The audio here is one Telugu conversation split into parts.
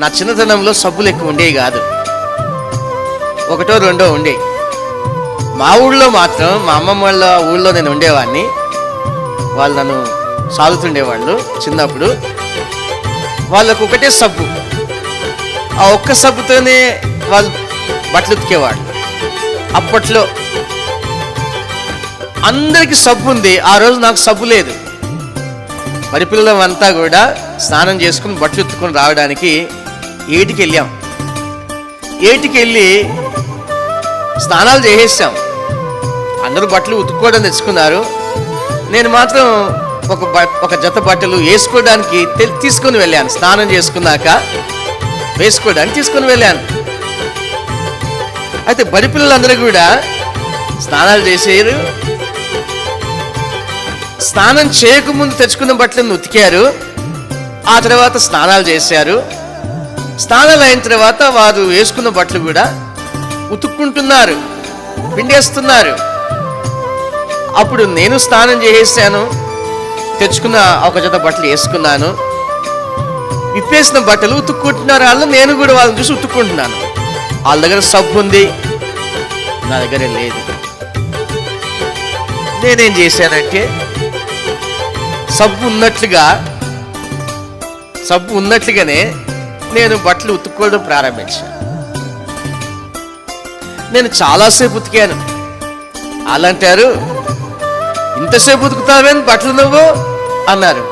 నా చిన్నతనంలో సబ్బులు ఎక్కువ ఉండేవి కాదు. ఒకటో రెండో ఉండే. మా ఊళ్ళో మాత్రం మా అమ్మమ్మ వాళ్ళ ఊళ్ళో నేను ఉండేవాడిని. వాళ్ళు నన్ను సాగుతుండేవాళ్ళు చిన్నప్పుడు. వాళ్ళకు ఒకటే సబ్బు. ఆ ఒక్క సబ్బుతోనే వాళ్ళు బట్టలు ఉతికేవాళ్ళు. అప్పట్లో అందరికి సబ్బు ఉంది. ఆ రోజు నాకు సబ్బు లేదు. మరి పిల్లలం అంతా కూడా స్నానం చేసుకుని బట్టలు ఉత్తుకొని రావడానికి ఏటికి వెళ్ళాం ఏటికి వెళ్ళి స్నానాలు చేసేసాం. అందరూ బట్టలు ఉతుక్కోవడం తెచ్చుకున్నారు. నేను మాత్రం ఒక ఒక జత బట్టలు వేసుకోవడానికి తీసుకొని వెళ్ళాను. స్నానం చేసుకున్నాక వేసుకోవడానికి తీసుకొని వెళ్ళాను. అయితే బడి పిల్లలందరూ కూడా స్నానాలు చేసేరు. స్నానం చేయకముందు తెచ్చుకున్న బట్టలను ఉతికారు. ఆ తర్వాత స్నానాలు చేశారు. స్నానాలు అయిన తర్వాత వారు వేసుకున్న బట్టలు కూడా ఉతుక్కుంటున్నారు పిండేస్తున్నారు. అప్పుడు నేను స్నానం చేసేసాను తెచ్చుకున్న ఒక జత బట్టలు వేసుకున్నాను. విప్పేసిన బట్టలు ఉతుక్కుంటున్నారు వాళ్ళు నేను కూడా వాళ్ళని చూసి ఉతుక్కుంటున్నాను. వాళ్ళ దగ్గర సబ్బు ఉంది నా దగ్గర లేదు. నేనేం చేశానంటే సబ్బు ఉన్నట్లుగా సబ్బు ఉన్నట్లుగానే నేను బట్టలు ఉతుక్కోవడం ప్రారంభించాను. నేను చాలాసేపు ఉతికాను. అలాంటారు ఇంతసేపు ఉతుకుతావేంది బట్టలు నువ్వు? అన్నారు.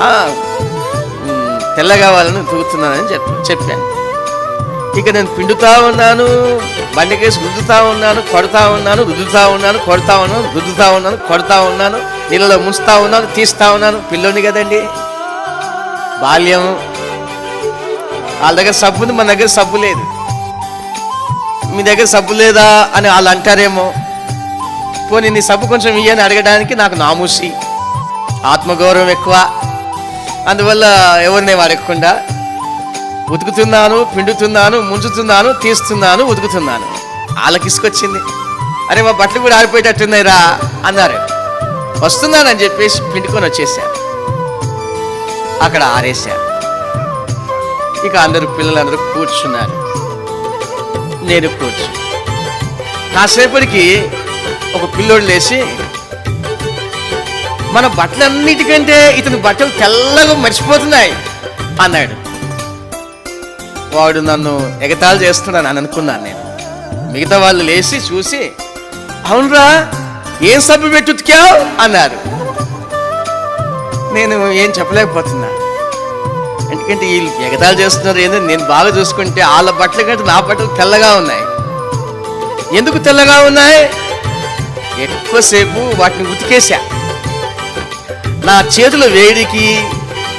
"ఆ, మ్, తెల్ల కావాలని ఉతుకుతున్నానని చెప్ప చెప్పాను. ఇక నేను పిండుతా ఉన్నాను బండకేసి రుద్దుతా ఉన్నాను కొడతా ఉన్నాను రుద్దుతా ఉన్నాను కొడతా ఉన్నాను రుద్దుతా ఉన్నాను కొడతా ఉన్నాను నీళ్ళలో ముంచుతా ఉన్నాను తీస్తా ఉన్నాను. పిల్లోని కదండి. బాల్యం వాళ్ళ దగ్గర సబ్బు ఉంది మన దగ్గర సబ్బు లేదు. మీ దగ్గర సబ్బు లేదా అని వాళ్ళు అంటారేమో. పోనీ నీ సబ్బు కొంచెం ఇయ్యని అడగడానికి నాకు నామూసి ఆత్మగౌరవం ఎక్కువ. అందువల్ల ఎవరిని వాడకుండా ఉతుకుతున్నాను పిండుతున్నాను ముంచుతున్నాను తీస్తున్నాను ఉతుకుతున్నాను. వాళ్ళకి ఇసుకొచ్చింది. అరే మా బట్టలు కూడా ఆరిపోయేటట్టున్నాయి రా అన్నారు. వస్తున్నానని చెప్పేసి పిండుకొని వచ్చేసాను అక్కడ ఆరేశాను ఇక అందరూ పిల్లలందరూ కూర్చున్నారు. నేను కూర్చు. కాసేపటికి ఒక పిల్లోడు లేచి మన బట్టలన్నిటికంటే ఇతని బట్టలు తెల్లగా మర్చిపోతున్నాయి అన్నాడు. వాడు నన్ను ఎగతాళి చేస్తున్నాను అని అనుకున్నాను నేను. మిగతా వాళ్ళు లేచి చూసి అవునరా ఏం సబ్బు పెట్టి అన్నారు. నేను ఏం చెప్పలేకపోతున్నా. ఎందుకంటే వీళ్ళు ఎగతాలు చేస్తున్నారు ఏంటంటే నేను బాగా చూసుకుంటే వాళ్ళ బట్టల కంటే నా బట్టలు తెల్లగా ఉన్నాయి. ఎందుకు తెల్లగా ఉన్నాయి? ఎక్కువసేపు వాటిని ఉతికేసా నా చేతుల వేడికి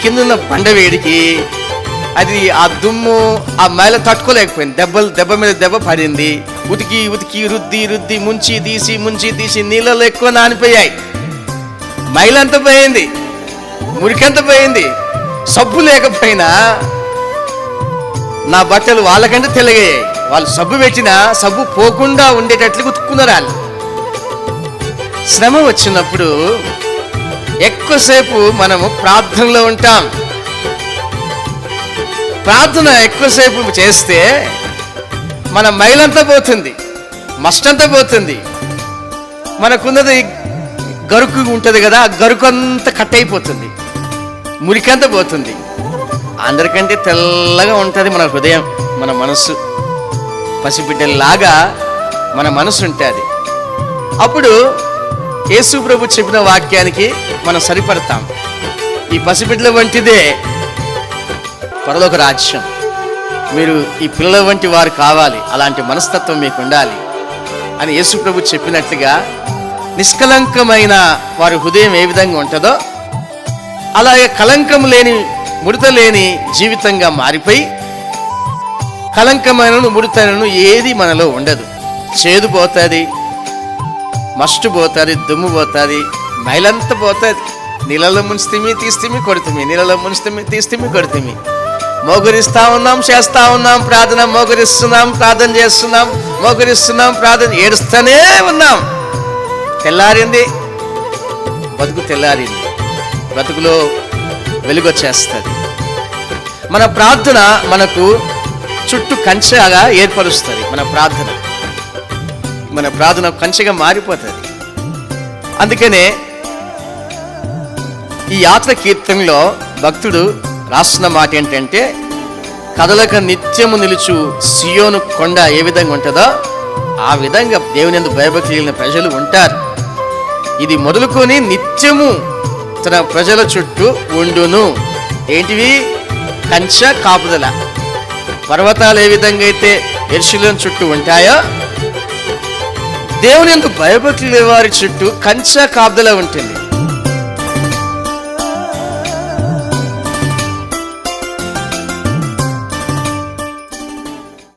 కిందన్న బండ వేడికి అది ఆ దుమ్ము ఆ మైల తట్టుకోలేకపోయింది. దెబ్బలు దెబ్బ మీద దెబ్బ పడింది. ఉతికి ఉతికి రుద్ది రుద్ది ముంచి తీసి ముంచి తీసి నీళ్ళలో ఎక్కువ నానిపోయాయి. మైలంతా పోయింది. మురికంత పోయింది. సబ్బు లేకపోయినా నా బట్టలు వాళ్ళకంటే తెల్లగయ్యాయి. వాళ్ళు సబ్బు పెట్టినా సబ్బు పోకుండా ఉండేటట్లు ఉతుక్కున్నారు వాళ్ళు. శ్రమ వచ్చినప్పుడు ఎక్కువసేపు మనము ప్రార్థనలో ఉంటాం. ప్రార్థన ఎక్కువసేపు చేస్తే మన మైలంతా పోతుంది మస్టంతా పోతుంది. మనకున్నది గరుకు ఉంటుంది కదా ఆ గరుకు అంతా కట్ అయిపోతుంది మురికంతా పోతుంది. అందరికంటే తెల్లగా ఉంటుంది మన హృదయం మన మనస్సు. పసిబిడ్డలాగా మన మనసు ఉంటుంది అప్పుడు యేసు ప్రభు చెప్పిన వాక్యానికి మనం సరిపడతాం. ఈ పసిబిడ్డల వంటిదే పరలోక రాజ్యం. మీరు ఈ పిల్లల వంటి వారు కావాలి అలాంటి మనస్తత్వం మీకు ఉండాలి అని యేసు ప్రభు చెప్పినట్లుగా నిష్కలంకమైన వారి హృదయం ఏ విధంగా ఉంటుందో అలాగే కలంకం లేని ముడత లేని జీవితంగా మారిపోయి కలంకమైన ముడతలను ఏది మనలో ఉండదు. చేదు పోతుంది మస్టు పోతుంది దుమ్ము పోతుంది మైలంతా పోతుంది. నీళ్ళలో ముంచుతిమి తీస్తిమి కొడుతుమి. నీళ్ళలో ముంచుతిమి తీస్తిమి కొడుతుమి. మోగురిస్తా ఉన్నాం చేస్తా ఉన్నాం ప్రార్థన మోగురిస్తున్నాం ప్రార్థన చేస్తున్నాం మోగురిస్తున్నాం ప్రార్థన ఏడుస్తూనే ఉన్నాం. తెల్లారింది బతుకు తెల్లారింది. బ్రతుకులో వెలుగొచ్చేస్తుంది. మన ప్రార్థన మనకు చుట్టూ కంచెగా ఏర్పరుస్తుంది మన ప్రార్థన. మన ప్రార్థన కంచెగా మారిపోతుంది. అందుకనే ఈ యాత్ర కీర్తనలో భక్తుడు రాస్తున్న మాట ఏంటంటే కదలక నిత్యము నిలుచు సియోను కొండ ఏ విధంగా ఉంటుందో ఆ విధంగా దేవుని ఎందుకు భయభక్తి కలిగిన ప్రజలు ఉంటారు. ఇది మొదలుకొని నిత్యము తన ప్రజల చుట్టూ ఉండును. ఏంటివి? కంచ కాపుదల. పర్వతాలు ఏ విధంగా అయితే ఎర్షులం చుట్టూ ఉంటాయో దేవుని ఎందుకు భయభక్తులు వారి చుట్టూ కంచ కాపుదల ఉంటుంది.